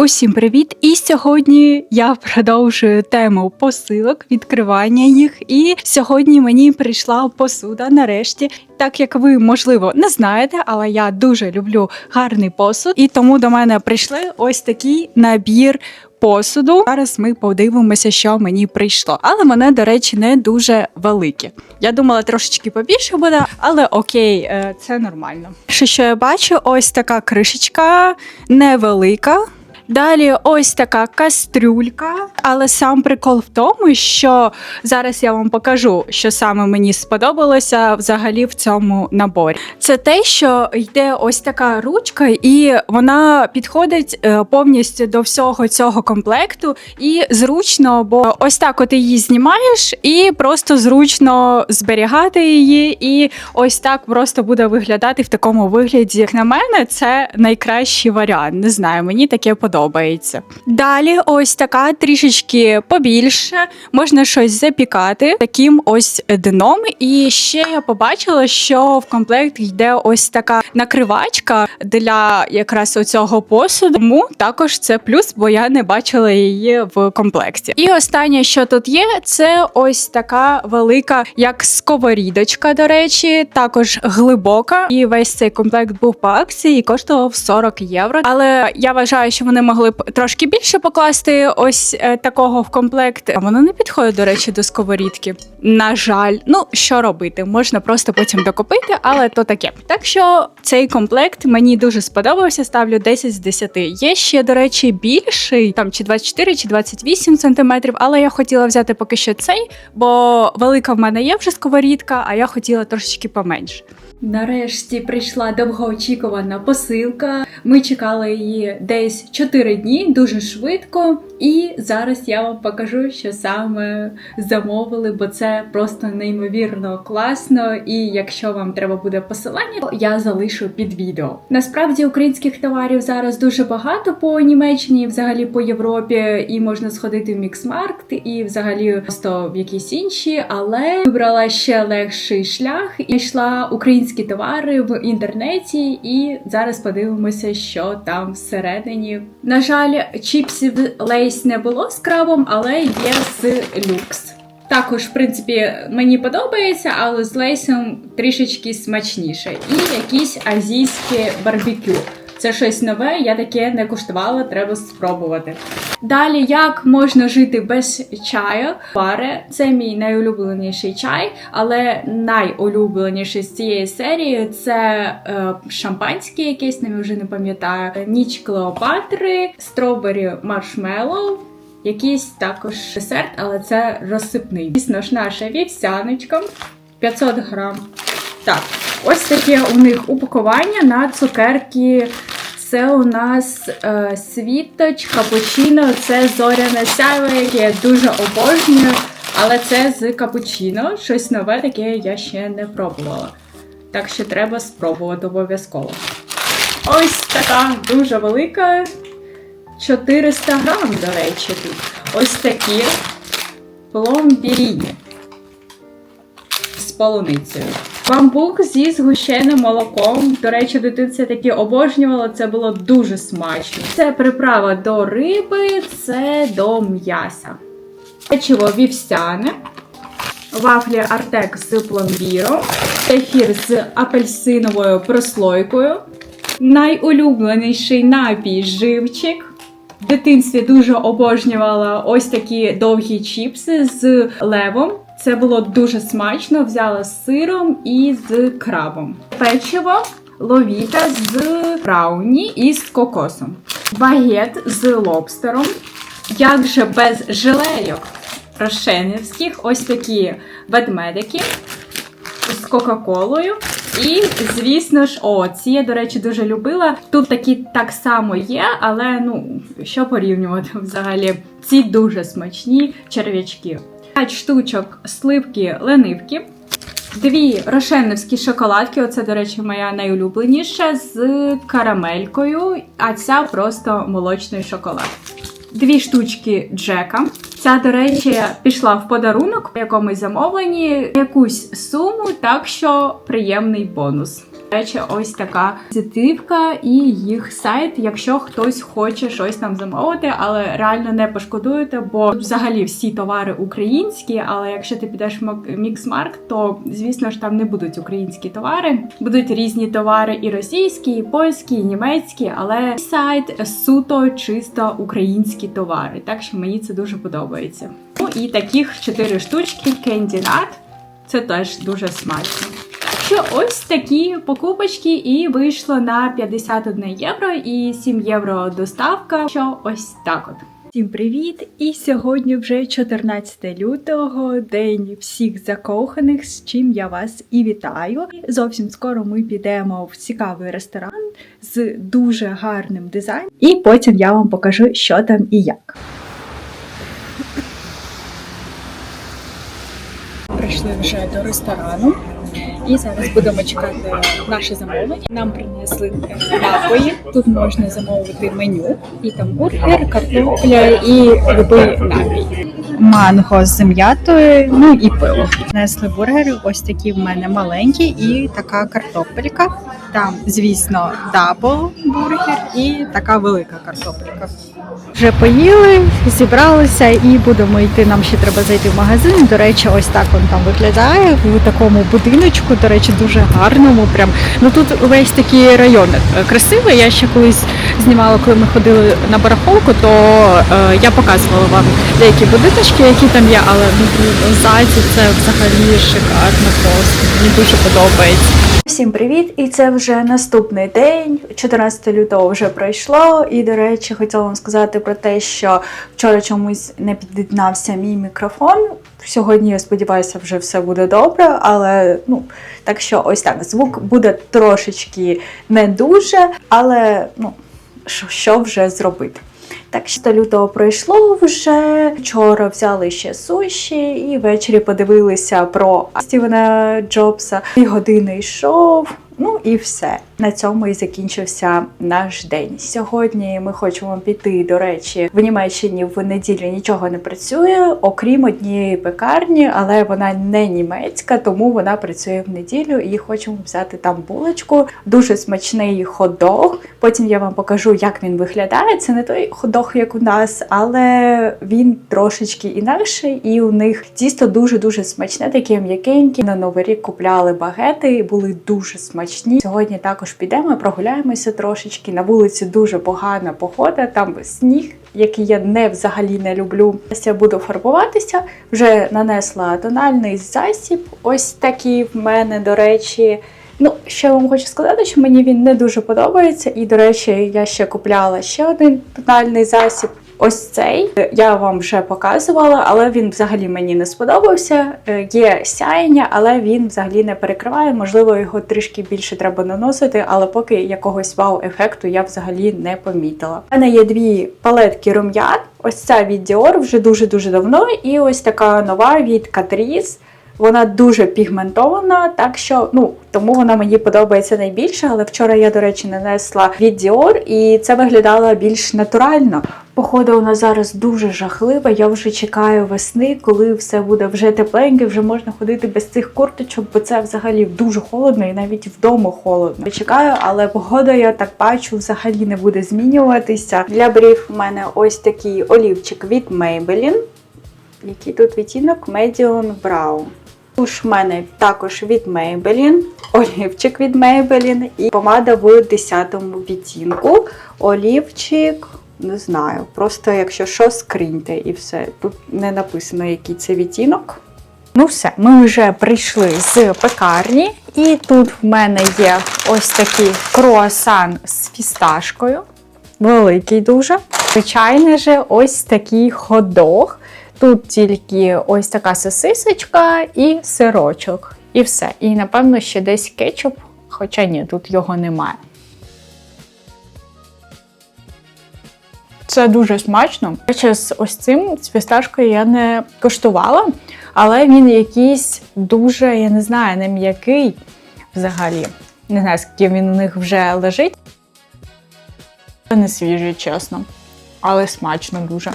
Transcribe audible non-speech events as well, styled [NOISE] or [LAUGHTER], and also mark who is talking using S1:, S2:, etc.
S1: Усім привіт! І сьогодні я продовжую тему посилок, відкривання їх. І сьогодні мені прийшла посуда нарешті. Так як ви, можливо, не знаєте, але я дуже люблю гарний посуд, і тому до мене прийшли ось такий набір. Посуду зараз ми подивимося, що мені прийшло. Але мене, до речі, не дуже велике. Я думала, трошечки побільше буде, але окей, е, це нормально. Що, що я бачу, ось така кришечка невелика. Далі ось така кастрюлька, але сам прикол в тому, що зараз я вам покажу, що саме мені сподобалося взагалі в цьому наборі. Це те, що йде ось така ручка, і вона підходить е, повністю до всього цього комплекту, і зручно, бо ось так от її знімаєш, і просто зручно зберігати її, і ось так просто буде виглядати в такому вигляді. Як на мене, це найкращий варіант. Не знаю, мені таке подобається. Далі, ось така трішечки побільше, можна щось запікати таким ось дном. І ще я побачила, що в комплект йде ось така накривачка для якраз оцього посуду. Тому також це плюс, бо я не бачила її в комплекті. І останнє, що тут є, це ось така велика, як сковорідочка, до речі, також глибока. І весь цей комплект був по акції і коштував 40 євро. Але я вважаю, що вони могли б трошки більше покласти ось е, такого в комплект. А воно не підходить, до речі, до сковорідки. На жаль, ну що робити, можна просто потім докупити, але то таке. Так що цей комплект мені дуже сподобався. Ставлю 10 з 10. Є ще, до речі, більший, там чи 24, чи 28 сантиметрів, але я хотіла взяти поки що цей, бо велика в мене є вже сковорідка, а я хотіла трошечки поменше. Нарешті прийшла довгоочікувана посилка. Ми чекали її десь 4 дні, дуже швидко. І зараз я вам покажу, що саме замовили, бо це просто неймовірно класно. І якщо вам треба буде посилання, то я залишу під відео. Насправді українських товарів зараз дуже багато по Німеччині, взагалі по Європі, і можна сходити в міксмаркт, і взагалі просто в якісь інші. Але вибрала ще легший шлях і йшла українські товари в інтернеті. І зараз подивимося, що там всередині. На жаль, чіпсів лейс не було з крабом, але є з люкс. Також, в принципі, мені подобається, але з лейсом трішечки смачніше. І якісь азійські барбекю. Це щось нове, я таке не куштувала, треба спробувати. Далі, як можна жити без чаю? Паре це мій найулюбленіший чай, але найулюбленіший з цієї серії це е, шампанське якесь, не вже не пам'ятаю. Ніч Клеопатри, стробері маршмеллоу, Якийсь також десерт, але це розсипний. Звісно ж, наша вівсяночка 500 грам. Так, ось таке у них упакування на цукерки. Це у нас е, світоч, капучино, це зоряне сяйво, яке я дуже обожнюю. Але це з капучино. Щось нове таке я ще не пробувала. Так що треба спробувати обов'язково. Ось така дуже велика. 400 грам, до речі, тут. Ось такі пломбіріні з полуницею. Бамбук зі згущеним молоком. До речі, дитинці такі обожнювала, це було дуже смачно. Це приправа до риби, це до м'яса. Печиво вівсяне, вафлі Артек з пломбіром, кефір з апельсиновою прослойкою, найулюбленіший напій живчик. В дитинстві дуже обожнювала ось такі довгі чіпси з левом. Це було дуже смачно. Взяла з сиром і з крабом. Печиво ловіта з брауні і з кокосом. Багет з лобстером. Як же без жилейок рошенівських, ось такі ведмедики з Кока-Колою. І, звісно ж, о, ці я, до речі, дуже любила. Тут такі так само є, але ну, що порівнювати [LAUGHS] взагалі? Ці дуже смачні черв'ячки. 5 штучок сливки ленивки. Дві рошенівські шоколадки. Оце, до речі, моя найулюбленіша з карамелькою, а ця просто молочний шоколад. Дві штучки Джека. Ця, до речі, пішла в подарунок в якомусь замовленні якусь суму, так що приємний бонус. До речі, ось така візитивка і їх сайт, якщо хтось хоче щось там замовити, але реально не пошкодуєте, бо взагалі всі товари українські. Але якщо ти підеш в Міксмарк, то звісно ж там не будуть українські товари. Будуть різні товари і російські, і польські, і німецькі, але сайт суто чисто українські товари. Так що мені це дуже подобається. Ну і таких чотири штучки Candy Nut. Це теж дуже смачно. Що ось такі покупочки, і вийшло на 51 євро і 7 євро доставка. Що ось так от. Всім привіт! І сьогодні вже 14 лютого, день всіх закоханих, з чим я вас і вітаю. Зовсім скоро ми підемо в цікавий ресторан з дуже гарним дизайном, і потім я вам покажу, що там і як. Прийшли вже до ресторану. І зараз будемо чекати наше замовлення. Нам принесли напої. Тут можна замовити меню, і там бургер, картопля і любий напій. Манго з м'ятою, ну і пиво. Принесли бургери, ось такі в мене маленькі, і така картопелька. Там, звісно, дабл бургер і така велика картопелька. Вже поїли, зібралися і будемо йти. Нам ще треба зайти в магазин. До речі, ось так він там виглядає в такому будиночку. До речі, дуже гарному. Прям ну тут весь такий район е, красивий. Я ще колись знімала, коли ми ходили на барахолку, то е, я показувала вам деякі будиночки, які там є, але ну ззаді це взагалі шикарно просто. Мені дуже подобається. Всім привіт! І це вже наступний день. 14 лютого вже пройшло. І, до речі, хотіла вам сказати про те, що вчора чомусь не під'єднався мій мікрофон. Сьогодні, я сподіваюся, вже все буде добре, але ну так що ось так. Звук буде трошечки не дуже, але ну що, що вже зробити. Так, 6 лютого пройшло вже. Вчора взяли ще суші, і ввечері подивилися про Стівена Джобса. Дві години йшов. Ну і все. На цьому і закінчився наш день. Сьогодні ми хочемо піти. До речі, в Німеччині в неділю нічого не працює, окрім однієї пекарні, але вона не німецька, тому вона працює в неділю і хочемо взяти там булочку. Дуже смачний хот-дог. Потім я вам покажу, як він виглядає. Це не той хот-дог, як у нас, але він трошечки інакший, і у них тісто дуже дуже смачне, таке м'якеньке. На новий рік купляли багети, були дуже смачні. Сьогодні також підемо, прогуляємося трошечки. На вулиці дуже погана погода, там сніг. Який я не взагалі не люблю. Я буду фарбуватися. Вже нанесла тональний засіб. Ось такий в мене, до речі. Ну, я вам хочу сказати, що мені він не дуже подобається. І, до речі, я ще купляла ще один тональний засіб. Ось цей я вам вже показувала, але він взагалі мені не сподобався. Е, Є сяєння, але він взагалі не перекриває. Можливо, його трішки більше треба наносити, але поки якогось вау-ефекту я взагалі не помітила. У мене є дві палетки рум'ян. Ось ця від Dior вже дуже-дуже давно, і ось така нова від Catrice. Вона дуже пігментована, так що ну тому вона мені подобається найбільше. Але вчора я, до речі, нанесла від Dior, і це виглядало більш натурально. Походу, у нас зараз дуже жахлива. Я вже чекаю весни, коли все буде вже тепленьке, вже можна ходити без цих курточок, бо це взагалі дуже холодно і навіть вдома холодно. Я чекаю, але погода, я так бачу, взагалі не буде змінюватися. Для брів у мене ось такий олівчик від Maybelline. Який тут відтінок Medium Brown. Туш в мене також від Maybelline, олівчик від Maybelline і помада в 10 відтінку. Олівчик, не знаю, просто якщо що, скриньте і все. Тут не написано, який це відтінок. Ну все, ми вже прийшли з пекарні, і тут в мене є ось такий круасан з фісташкою. Великий дуже. Звичайно же, ось такий ходох. Тут тільки ось така сосисочка і сирочок. І все. І напевно ще десь кетчуп, хоча ні, тут його немає. Це дуже смачно. Речі, з ось цим з фісташкою я не коштувала, але він якийсь дуже, я не знаю, не м'який взагалі. Не знаю, скільки він у них вже лежить. Не свіжий, чесно. Але смачно дуже.